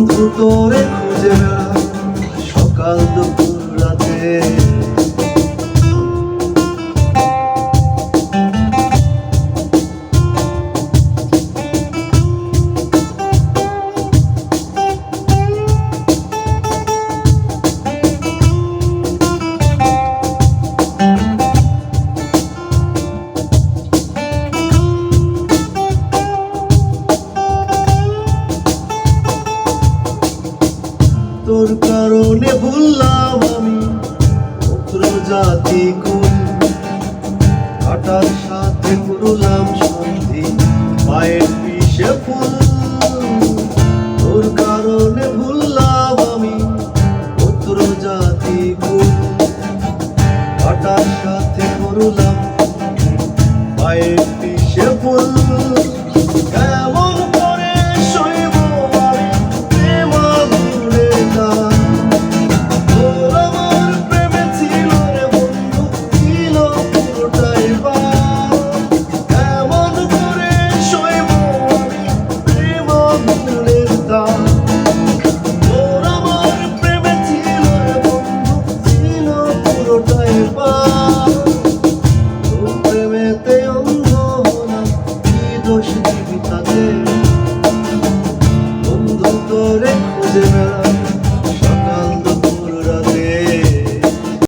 বন্ধু তোরে খুঁজে বেড়াই তোর কারণে ভুললাম আমি। জাতি কুল কাটার সাথে করলাম সন্ধি, পায়ের পিছে ফুল। তোর কারণে ভুললাম আমি পুত্র জাতি কুল কাটার সাথে করলাম পায়ের পিছে ফুল। বসে তাদের। বন্ধু করে খুঁজে বেড়া